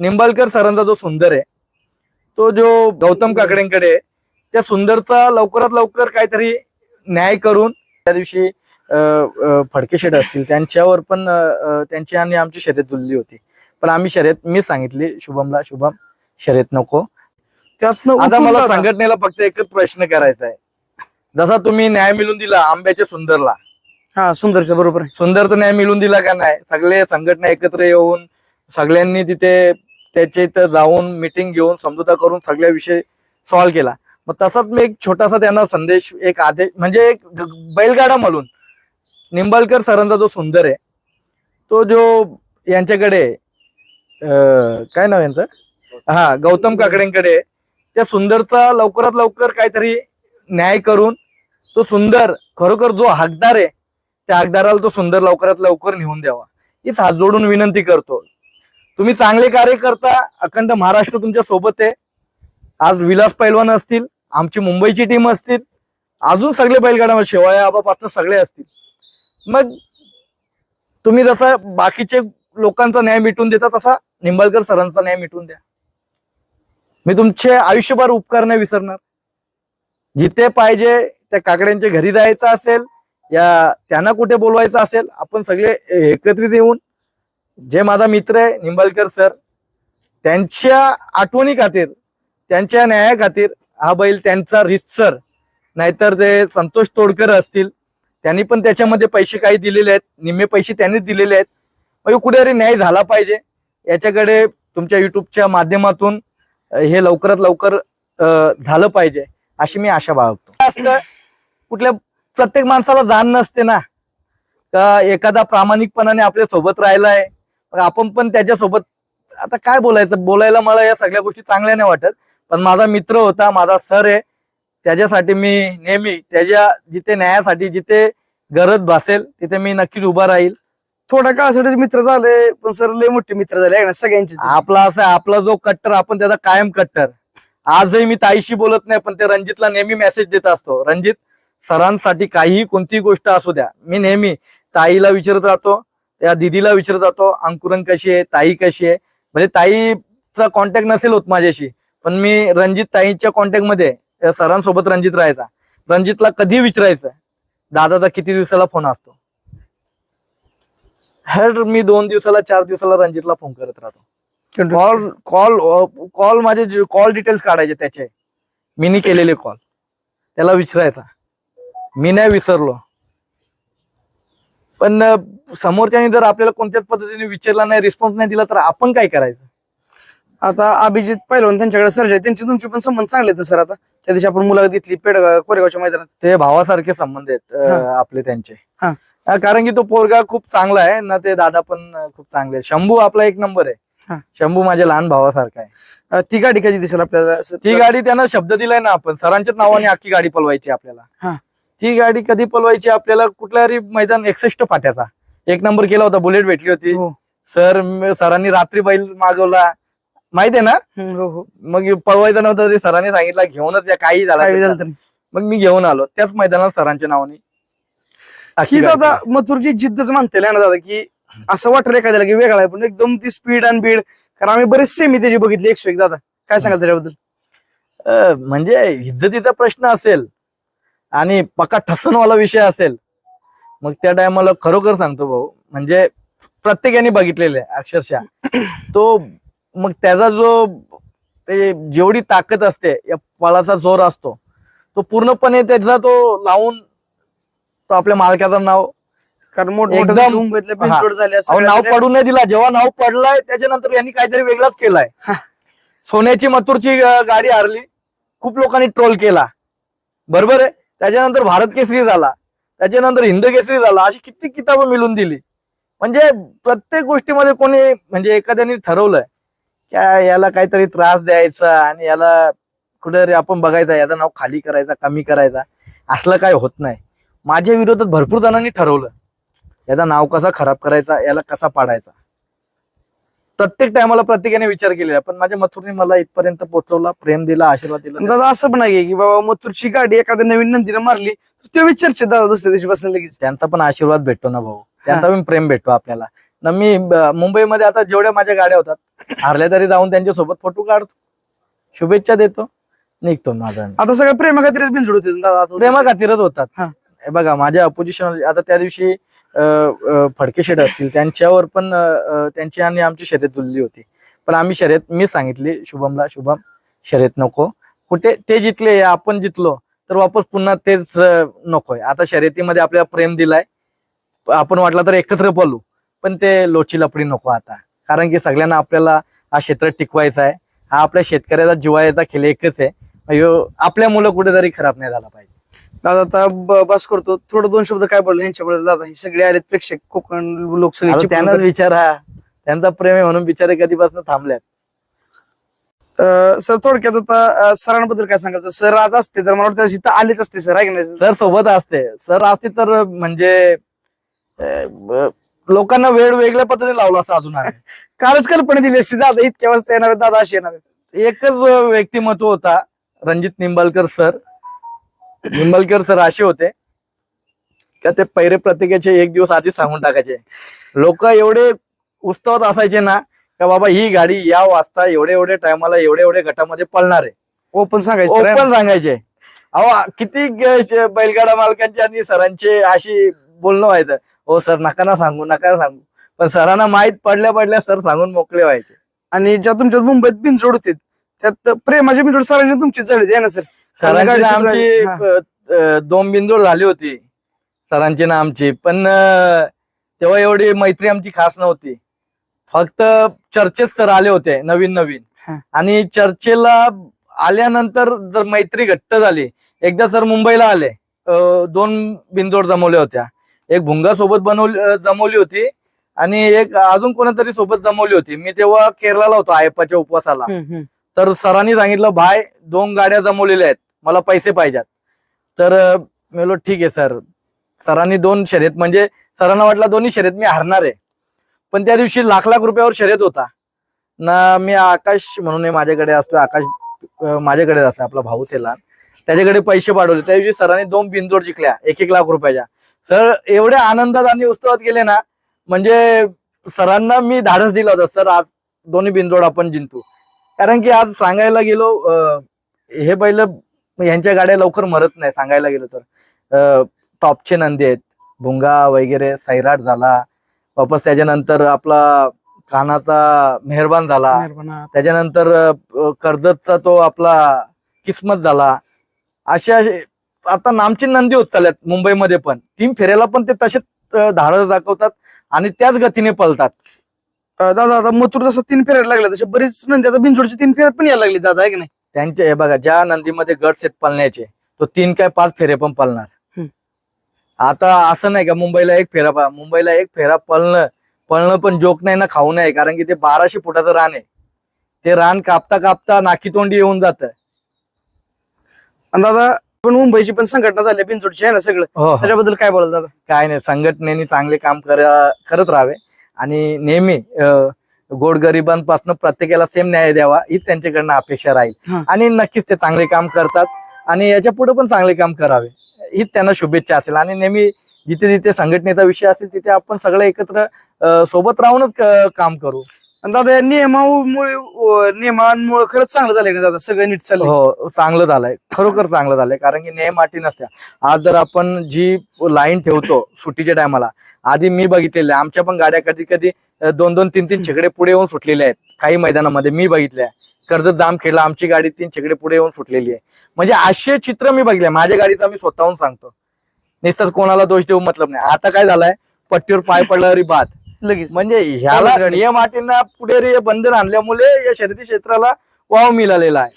निंबाळकर सरांचा जो सुंदर आहे तो जो गौतम काकडेंकडे त्या सुंदरचा लवकरात लवकर काहीतरी न्याय करून त्या दिवशी फडके शेठ असतील त्यांच्यावर पण त्यांची आणि आमची शर्यत तुलली होती. पण आम्ही शर्यत मी सांगितली शुभमला शुभम शर्यत नको. त्यातनं आता मला संघटनेला फक्त एकच प्रश्न करायचा आहे. जसा तुम्ही न्याय मिळून दिला आंब्याच्या सुंदरला. हा सुंदरच्या बरोबर सुंदर तर न्याय मिळून दिला का नाही? सगळे संघटना एकत्र येऊन सगळ्यांनी तिथे त्याच्या इथं जाऊन मिटिंग घेऊन समजुता करून सगळ्या विषय सॉल्व्ह केला. मग तसाच मी एक छोटासा त्यांना संदेश एक आदेश म्हणजे एक बैलगाडा म्हणून. निंबाळकर सरांचा जो सुंदर आहे तो जो यांच्याकडे अं, काय नाव यांचं? हा गौतम काकडेंकडे त्या सुंदरचा लवकरात लवकर काहीतरी न्याय करून तो सुंदर खरोखर जो हकदार आहे त्या हकदाराला तो सुंदर लवकरात लवकर नेऊन द्यावा. हीच हात जोडून विनंती करतो. तुम्ही चांगले कार्य करता अखंड महाराष्ट्र तुमच्यासोबत आहे. आज विलास पैलवान असतील आमची मुंबईची टीम असतील अजून सगळे बैलगाड्या शेवाया आबापासून सगळे असतील. मग तुम्ही जसा बाकीचे लोकांचा न्याय मिटून देता तसा निंबाळकर सरांचा न्याय मिटून द्या. मी तुमचे आयुष्यभर उपकार नाही विसरणार. जिथे पाहिजे त्या काकड्यांच्या घरी जायचं असेल या त्यांना कुठे बोलवायचं असेल आपण सगळे एकत्रित येऊन जे माझा मित्र आहे निंबाळकर सर त्यांच्या आठवणी खातीर त्यांच्या न्याया खातीर हा बैल त्यांचा रितसर नाहीतर ते संतोष तोडकर असतील त्यांनी पण त्याच्यामध्ये पैसे काही दिलेले आहेत निम्मे पैसे त्यांनीच दिलेले आहेत. म्हणजे कुठेतरी न्याय झाला पाहिजे. याच्याकडे तुमच्या युट्यूबच्या माध्यमातून हे लवकरात लवकर झालं पाहिजे अशी मी आशा बाळगतो. असतं कुठल्या प्रत्येक माणसाला जाण नसते ना. का एखादा प्रामाणिकपणाने आपल्यासोबत राहिलाय आपण पण त्याच्यासोबत आता काय बोलायचं? बोलायला मला या सगळ्या गोष्टी चांगल्या नाही वाटत. पण माझा मित्र होता माझा सर आहे. त्याच्यासाठी मी नेहमी त्याच्या जिथे न्यायासाठी जिथे गरज भासेल तिथे मी नक्कीच उभा राहील. थोड्या काळासाठी मित्र झाले पण सर लय मोठे मित्र झाले ना सगळ्यांचे आपला असा आपला जो कट्टर आपण त्याचा कायम कट्टर. आजही मी ताईशी बोलत नाही पण ते रणजितला नेहमी मेसेज देत असतो. रणजित सरांसाठी काही कोणतीही गोष्ट असू द्या. मी नेहमी ताईला विचारत राहतो त्या दिदीला विचारत राहतो अंकुरन कशी आहे ताई कशी आहे? म्हणजे ताईचा कॉन्टॅक्ट नसेल होत माझ्याशी पण मी रणजित ताईच्या कॉन्टॅक्टमध्ये त्या सरांसोबत रणजित राहायचा. रणजितला कधी विचारायचं? दादाचा किती दिवसाला फोन असतो? हर मी दोन दिवसाला चार दिवसाला रणजितला फोन करत राहतो. कॉल कॉल कॉल माझे कॉल डिटेल्स काढायचे त्याचे. मीनी केलेले कॉल त्याला विचारायचा. मी नाही विसरलो. पण समोरच्याने जर आपल्याला कोणत्याच पद्धतीने विचारला नाही रिस्पॉन्स नाही दिला तर आपण काय करायचं आता अभिजित पहिलवान त्यांच्याकडे सर्ज आहे त्यांचे तुमचे पण संबंध चांगले आहेत सर आता त्या दिवशी आपण मुलाखत घेतली पेडगाव कोरेगावच्या मैदानात ते भावासारखे संबंध आहेत. आपले त्यांचे हा. कारण की तो पोरगा खूप चांगला आहे ना ते दादा पण खूप चांगले आहेत. शंभू आपला एक नंबर. आहे शंभू माझ्या लहान भावासारखा आहे ती गाडी कधी दिसेल आपल्याला सर? ती गाडी त्यांना शब्द दिलाय ना आपण सरांच्याच नावाने अख्खी गाडी पलवायची आपल्याला. ती गाडी कधी पलवायची आपल्याला कुठल्या मैदान एकसष्ट फाट्याचा एक नंबर केला होता बुलेट भेटली होती. हो. सर म- सरांनी रात्री बैल मागवला. माहिती आहे ना? हो हो. मग पळवायचा नव्हता तरी सरांनी सांगितलं घेऊनच या काही झाला झालं तरी. मग मी घेऊन आलो. त्याच मैदानात सरांच्या नावाने. ही दादा मथुरची जिद्दच म्हणता येईल ना दादा की असं वाटलं एखाद्याला की वेगळा आहे पण एकदम ती स्पीड आणि बीड कारण आम्ही बरेच सेमी त्याची बघितली एकशे एक दादा. काय सांगाल त्याच्याबद्दल? अं, म्हणजे इज्जतीचा प्रश्न असेल आणि पक्का ठसनवाला विषय असेल मग त्या टायमाला खरोखर सांगतो भाऊ म्हणजे प्रत्येकाने बघितलेले आहे अक्षरशः. तो मग त्याचा जो ते जेवढी ताकद असते या पळाचा जोर असतो तो पूर्णपणे त्याचा तो लावून तो आपल्या मालकाचं नाव एकदम- नाव. पडून नाही दिला. जेव्हा नाव पडलाय त्याच्यानंतर यांनी काहीतरी वेगळाच केलाय. सोन्याची मथुरची गाडी हारली. खूप लोकांनी ट्रोल केला. बरोबर आहे? त्याच्यानंतर भारत केसरी झाला. त्याच्यानंतर हिंद केसरी झाला अशी किती किताबं मिळून दिली. म्हणजे प्रत्येक गोष्टीमध्ये कोणी म्हणजे एखाद्याने ठरवलंय की याला काहीतरी त्रास द्यायचा आणि याला कुठेतरी आपण बघायचा याचं नाव खाली करायचा कमी करायचा असलं काय होत नाही. माझ्या विरोधात भरपूर जणांनी ठरवलं. याचा नाव कसा खराब करायचा याला कसा पाडायचा. प्रत्येक टायमाला प्रत्येकाने विचार केलेला पण माझ्या मथुरने मला इथपर्यंत पोहोचवला प्रेम दिला आशीर्वाद दिला. दादा असं पण नाही की बाबा मथुरची गाडी एखाद्या नवीन नंदीनं मारली ते विचारचे दादा दुसऱ्या दिवशी बसल्या लगेच. त्यांचा पण आशीर्वाद भेटतो ना भाऊ. त्यांचा पण प्रेम भेटतो आपल्याला. ना मी मुंबईमध्ये आता जेवढ्या माझ्या गाड्या होतात हारल्या तरी जाऊन त्यांच्यासोबत फोटो काढतो. शुभेच्छा देतो. निघतो माझा. आता सगळं प्रेमा खातीरच बिनजोड होते दादा आता. प्रेमा खातीरच होतात बघा माझ्या अपोजिशन आता त्या दिवशी फडके शेट असतील त्यांच्यावर पण त्यांची आणि आमची शर्यत दुलली होती. पण आम्ही शर्यत मी सांगितली शुभमला शुभम शर्यत नको. कुठे ते जितले आपण जितलो. तर वापस पुन्हा तेच नकोय. आता शर्यतीमध्ये आपल्याला प्रेम दिलाय. आपण वाटलं तर एकत्र पळू पण ते लोची लपडी नको आता. कारण की सगळ्यांना आपल्याला हा क्षेत्र टिकवायचा आहे. हा आपल्या शेतकऱ्याचा जिवाळ्याचा खेळ एकच आहे. आपल्या मुलं कुठेतरी खराब नाही झाला पाहिजे. दादा आता बस करतो. थोडं दोन शब्द काय बोलले यांच्याबद्दल? दादा हे सगळे आलेत प्रेक्षक कोकण लोक सगळे आता चिपळूण त्यांनाच विचारा. त्यांचा प्रेम आहे म्हणून बिचारे कधीपासून थांबल्यात सर थोडक्यात आता सरांबद्दल काय सांगायचं सर आज असते तर मला वाटतं इथं आलेच असते सर आहे की नाही? सर सोबत असते सर असते तर म्हणजे लोकांना वेळ वेगळ्या पद्धतीने लावला असं अजून. कालच कल्पना दिली असती दादा इतक्या वाजता येणार आहेत, दादा अशी येणार आहेत. एकच व्यक्तिमत्व होता रणजित निंबाळकर सर निंबाळकर सर असे होते का ते पैरे प्रत्येकाचे एक दिवस आधीच सांगून टाकायचे लोक एवढे उत्सवात असायचे ना का बाबा ही गाडी या वाजता एवढे एवढे टायमाला एवढे एवढे गटामध्ये पळणार आहे. ओपन सांगायचं है ना? ओपन सांगायचे. अहो किती बैलगाडा मालकांची आणि सरांचे अशी बोलणं व्हायचं. हो सर नका ना सांगू नका सांगू. पण सरांना माहीत पडल्या पडल्या सर सांगून मोकळे व्हायचे. आणि ज्या तुमच्या मुंबईत बिनजोड होते त्यात प्रेमाची बिनजोड सरांची तुमची चढली आहे ना सर. सरांची गाडी ना सुरू आमची दोन बिंदूर झाली होती. सरांची ना आमची. पण तेव्हा एवढी मैत्री आमची खास नव्हती. फक्त चर्चेत सर आले होते नवीन नवीन. आणि चर्चेला आल्यानंतर जर मैत्री घट्ट झाली एकदा सर मुंबईला आले दोन बिंदोड जमवल्या होत्या. एक भुंगा सोबत बनवली जमवली होती आणि एक अजून कोणातरी सोबत जमवली होती. मी तेव्हा केरळला होतो आयप्पाच्या उपवासाला. तर सरांनी सांगितलं भाय दोन गाड्या जमवलेल्या आहेत मला पैसे पाहिजेत. तर मी ठीक आहे सर. सरांनी दोन शर्यत म्हणजे सरांना वाटलं दोन्ही शर्यत मी हारणार आहे. पण त्या दिवशी लाख लाख रुपयावर शर्यत होता. ना मी आकाश म्हणून माझ्याकडे असतो आकाश माझ्याकडे असतो आपला भाऊच आहे लहान त्याच्याकडे पैसे पाठवले. त्या दिवशी सरांनी दोन बिनजोड जिंकल्या एक एक लाख रुपयाच्या. सर एवढ्या आनंदात आणि उत्सवात गेले ना म्हणजे सरांना मी धाडस दिलं होतं. सर आज दोन्ही बिनजोड आपण जिंकू. कारण की आज सांगायला गेलो हे बैल यांच्या गाड्या लवकर मरत नाही सांगायला गेलो तर. टॉपचे नंदी आहेत. भुंगा वगैरे सैराट झाला. वापस त्याच्यानंतर आपला कानाचा मेहरबान झाला. मेहरबाना. त्याच्यानंतर अं, कर्जतचा तो आपला किस्मत झाला. असे आता नामची नंदी होत चालल्यात मुंबईमध्ये पण. तीन फेऱ्याला पण ते तसेच धाडस दाखवतात आणि त्याच गतीने पळतात. अं, दादा आता मथुर जसं तीन फेऱ्याला लागला तसे बरीच नंदी आता बिनजोडची तीन फेऱ्यात पण यायला लागली दादा आहे की नाही? त्यांचे हे बघा ज्या नंदीमध्ये गट आहेत पळण्याचे तो तीन काय पाच फेरे पण पळणार हम्म. आता असं नाही का मुंबईला एक फेरा पा मुंबईला एक फेरा पळणं पळणं पण जोक नाही ना खाऊ नये कारण की ते बाराशे फुटाचं रान आहे. ते रान कापता कापता नाकीतोंडी येऊन जातं. आणि दादा पण मुंबईची पण संघटना झाली बिनजोडची आहे ना सगळं. हो त्याच्याबद्दल काय बोलाल दादा? काय नाही संघटनेने चांगले काम करा- करत राहावे. आणि नेहमी अं, गोरगरिबांपासून प्रत्येकाला सेम न्याय द्यावा हीच त्यांच्याकडनं अपेक्षा राहील. हा. आणि नक्कीच ते चांगले काम करतात. आणि याच्यापुढे पण चांगले काम करावे. हीच त्यांना शुभेच्छा असेल. आणि नेहमी जिथे जिथे संघटनेचा विषय असेल तिथे आपण सगळे एकत्र सोबत राहूनच काम करू. आणि दादा या नियमामुळे नियमांमुळे खरंच चांगलं झालंय ना दादा? सगळं नीट चाललंय? हो चांगलं झालंय. खरोखर चांगलं झालंय. कारण की नेम अटी नसत्या. आज जर आपण जी लाईन ठेवतो सुट्टीच्या टायमाला आधी मी बघितलेल्या आमच्या पण गाड्या कधी कधी दोन दोन तीन तीन छेकडे पुढे येऊन सुटलेल्या आहेत. काही मैदानामध्ये मी बघितल्या. कर्जत जाम खेळला आमची गाडी तीन छेकडे पुढे येऊन सुटलेली आहे. म्हणजे असे चित्र मी बघितले माझ्या गाडीचा मी स्वतःहून सांगतो. नुसतंच कोणाला दोष देऊ मतलब नाही. आता काय झालंय? पट्टीवर पाय पडल्यावरी बाद. लगेच. म्हणजे ह्याला. नियम अटींना पुढे रे बंधन आणल्यामुळे या शर्यती क्षेत्राला वाव मिळालेला आहे.